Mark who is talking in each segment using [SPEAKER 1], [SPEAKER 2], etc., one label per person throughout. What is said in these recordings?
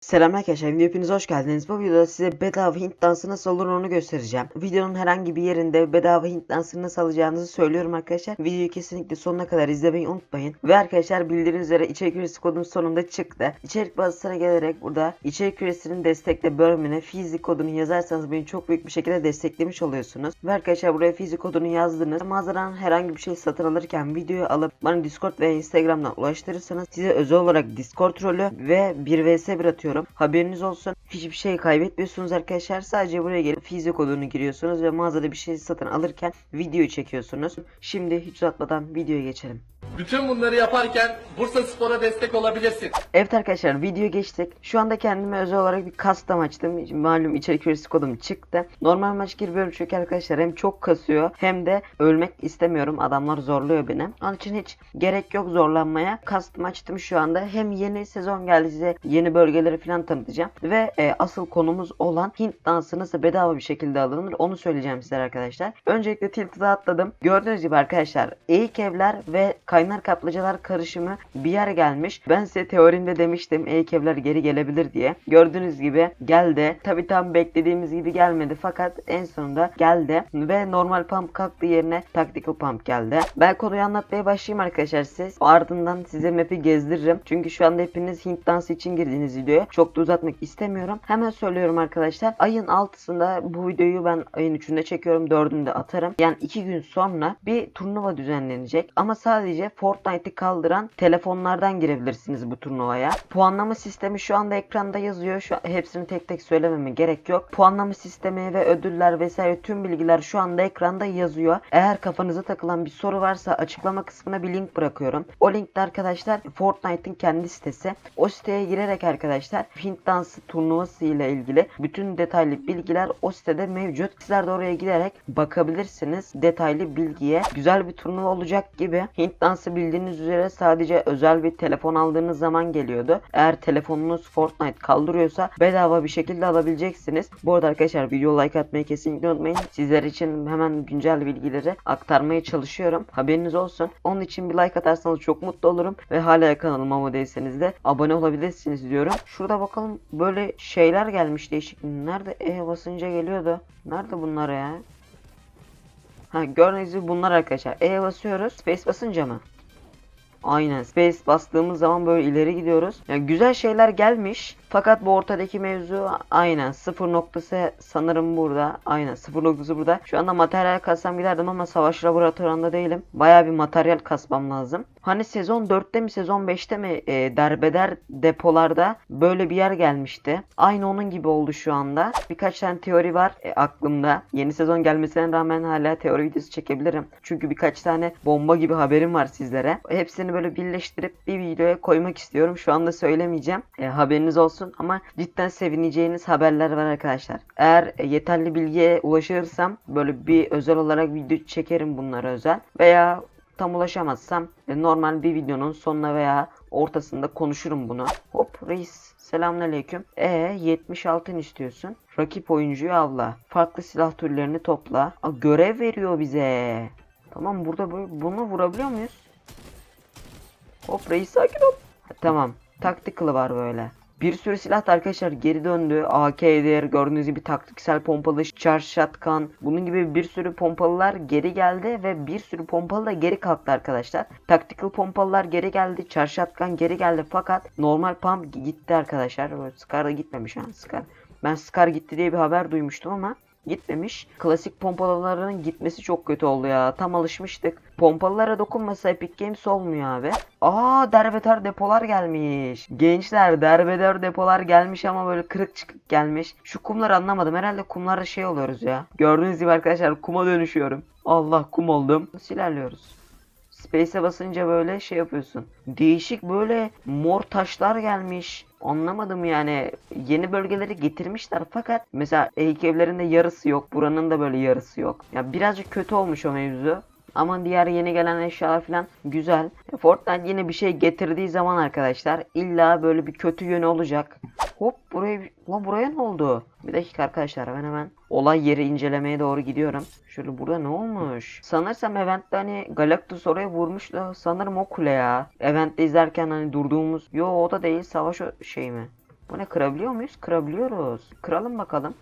[SPEAKER 1] Selam arkadaşlar, hepiniz hoş geldiniz. Bu videoda size bedava Hint dansı nasıl olur onu göstereceğim. Videonun herhangi bir yerinde bedava Hint dansı nasıl alacağınızı söylüyorum arkadaşlar. Videoyu kesinlikle sonuna kadar izlemeyi unutmayın. Ve arkadaşlar bildiğiniz üzere içerik üyesi kodum sonunda çıktı. İçerik bazısına gelerek burada içerik üyesinin destekle bölümüne fizik kodunu yazarsanız beni çok büyük bir şekilde desteklemiş oluyorsunuz. Ve arkadaşlar buraya fizik kodunu yazdınız. Mağazadan herhangi bir şey satın alırken videoyu alıp bana Discord veya Instagram'dan ulaştırırsanız size özel olarak Discord rolü ve 1 vs 1 atıyorum. Haberiniz olsun. Hiçbir şey kaybetmiyorsunuz arkadaşlar. Sadece buraya gelip fizik kodunu giriyorsunuz ve mağazada bir şey satın alırken videoyu çekiyorsunuz. Şimdi hiç uzatmadan videoya geçelim.
[SPEAKER 2] Bütün bunları yaparken Bursa Spor'a destek olabilirsin.
[SPEAKER 1] Evet arkadaşlar videoya geçtik. Şu anda kendime özel olarak bir custom açtım. Malum içerik üyesi kodum çıktı. Normal maç giriyorum çünkü arkadaşlar hem çok kasıyor hem de ölmek istemiyorum. Adamlar zorluyor beni. Onun için hiç gerek yok zorlanmaya. Custom açtım şu anda. Hem yeni sezon geldi size yeni bölgeleri falan tanıtacağım. Ve e, asıl konumuz olan Hint dansı nasıl bedava bir şekilde alınır onu söyleyeceğim sizlere arkadaşlar. Öncelikle Tilted'a atladım. Gördüğünüz gibi arkadaşlar eğik evler ve kaynar kaplıcalar karışımı bir yer gelmiş. Ben size teorimde demiştim eğik geri gelebilir diye. Gördüğünüz gibi geldi. Tabi tam beklediğimiz gibi gelmedi fakat en sonunda geldi. Ve normal pump kalktı yerine tactical pump geldi. Ben konuyu anlatmaya başlayayım arkadaşlar siz. Ardından size map'i gezdiririm. Çünkü şu anda hepiniz Hint dansı için girdiğiniz videoya. Çok da uzatmak istemiyorum. Hemen söylüyorum arkadaşlar. Ayın 6'sında bu videoyu ben ayın 3'ünde çekiyorum. 4'ünde atarım. Yani 2 gün sonra bir turnuva düzenlenecek. Ama sadece Fortnite'ı kaldıran telefonlardan girebilirsiniz bu turnuvaya. Puanlama sistemi şu anda ekranda yazıyor. Şu hepsini tek tek söylememe gerek yok. Puanlama sistemi ve ödüller vesaire tüm bilgiler şu anda ekranda yazıyor. Eğer kafanıza takılan bir soru varsa açıklama kısmına bir link bırakıyorum. O linkte arkadaşlar Fortnite'ın kendi sitesi. O siteye girerek arkadaşlar Hint dansı turnuvası ile ilgili bütün detaylı bilgiler o sitede mevcut. Sizler de oraya giderek bakabilirsiniz detaylı bilgiye. Güzel bir turnuva olacak gibi. Hint dansı bildiğiniz üzere sadece özel bir telefon aldığınız zaman geliyordu. Eğer telefonunuz Fortnite kaldırıyorsa bedava bir şekilde alabileceksiniz. Bu arada arkadaşlar video like atmayı kesinlikle unutmayın. Sizler için hemen güncel bilgileri aktarmaya çalışıyorum. Haberiniz olsun. Onun için bir like atarsanız çok mutlu olurum. Ve hala kanalıma abone değilseniz de abone olabilirsiniz diyorum. Şurada bakalım böyle şeyler gelmiş değişik. Nerede E basınca geliyordu. Nerede bunlar ya? Ha gördüğünüz gibi bunlar arkadaşlar. E basıyoruz. Space basınca mı? Aynen. Space bastığımız zaman böyle ileri gidiyoruz. Yani güzel şeyler gelmiş. Fakat bu ortadaki mevzu aynen. Sıfır noktası sanırım burada. Aynen. Sıfır noktası burada. Şu anda materyal kassam giderdim ama savaş laboratuvarında değilim. Baya bir materyal kasmam lazım. Hani sezon 4'te mi sezon 5'te mi e, derbeder depolarda böyle bir yer gelmişti. Aynı onun gibi oldu şu anda. Birkaç tane teori var e, aklımda. Yeni sezon gelmesine rağmen hala teori videosu çekebilirim. Çünkü birkaç tane bomba gibi haberim var sizlere. Hepsini böyle birleştirip bir videoya koymak istiyorum. Şu anda söylemeyeceğim. E, haberiniz olsun ama cidden sevineceğiniz haberler var arkadaşlar. Eğer yeterli bilgiye ulaşırsam böyle bir özel olarak video çekerim bunlara özel. Veya tam ulaşamazsam e, normal bir videonun sonuna veya ortasında konuşurum bunu. Hop reis selamünaleyküm. E 76 istiyorsun. Rakip oyuncuyu avla. Farklı silah türlerini topla. Aa, görev veriyor bize. Tamam burada bu- bunu vurabiliyor muyuz? Hop reis sakin ol. Ha, Tamam. Tactical'ı var böyle. Bir sürü silah da arkadaşlar geri döndü. AK'dir, gördüğünüz gibi taktiksel pompalı, charge shotgun. Bunun gibi bir sürü pompalılar geri geldi ve bir sürü pompalı da geri kalktı arkadaşlar. Tactical pompalılar geri geldi, charge shotgun geri geldi fakat normal pump gitti arkadaşlar. Scar da gitmemiş ha Scar. Ben Scar gitti diye bir haber duymuştum ama gitmemiş. Klasik pompalıların gitmesi çok kötü oldu ya. Tam alışmıştık. Pompalılara dokunmasa Epic Games olmuyor abi. Aa derbeder depolar gelmiş. Gençler derbeder depolar gelmiş ama böyle kırık çıkık gelmiş. Şu kumları anlamadım. Herhalde kumlarda şey oluyoruz ya. Gördüğünüz gibi arkadaşlar kuma dönüşüyorum. Allah kum oldum. Nasıl? Space'e basınca böyle şey yapıyorsun. Değişik böyle mor taşlar gelmiş. Anlamadım yani. Yeni bölgeleri getirmişler fakat mesela eğik evlerinde yarısı yok. Buranın da böyle yarısı yok. Ya birazcık kötü olmuş o mevzu. Ama diğer yeni gelen eşyalar falan güzel. E, Fortnite yine bir şey getirdiği zaman arkadaşlar illa böyle bir kötü yönü olacak. Hop buraya Lan buraya ne oldu? Bir dakika arkadaşlar ben hemen olay yeri incelemeye doğru gidiyorum. Şöyle burada ne olmuş? Sanırsam eventte hani Galactus oraya vurmuş da sanırım o kule ya. Eventte izlerken hani durduğumuz. Yo o da değil savaş şey mi? Bu ne kırabiliyor muyuz? Kırabiliyoruz. Kıralım bakalım.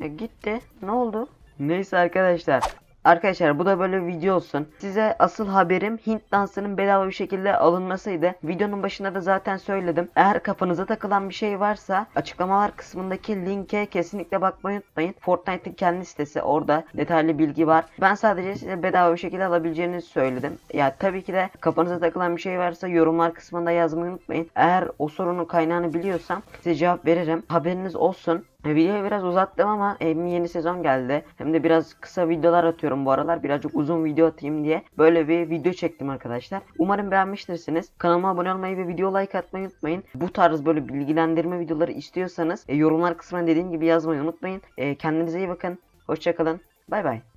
[SPEAKER 1] E, gitti. Ne oldu? Neyse arkadaşlar. Arkadaşlar bu da böyle bir video olsun. Size asıl haberim Hint dansının bedava bir şekilde alınmasıydı. Videonun başında da zaten söyledim. Eğer kafanıza takılan bir şey varsa açıklamalar kısmındaki linke kesinlikle bakmayı unutmayın. Fortnite'ın kendi sitesi orada detaylı bilgi var. Ben sadece size bedava bir şekilde alabileceğinizi söyledim. Ya tabii ki de kafanıza takılan bir şey varsa yorumlar kısmında yazmayı unutmayın. Eğer o sorunun kaynağını biliyorsam size cevap veririm. Haberiniz olsun. Videoyu biraz uzattım ama hem yeni sezon geldi hem de biraz kısa videolar atıyorum bu aralar. Birazcık uzun video atayım diye böyle bir video çektim arkadaşlar. Umarım beğenmiştirsiniz. Kanalıma abone olmayı ve video like atmayı unutmayın. Bu tarz böyle bilgilendirme videoları istiyorsanız e, yorumlar kısmına dediğim gibi yazmayı unutmayın. E, kendinize iyi bakın. Hoşçakalın. Bay bay.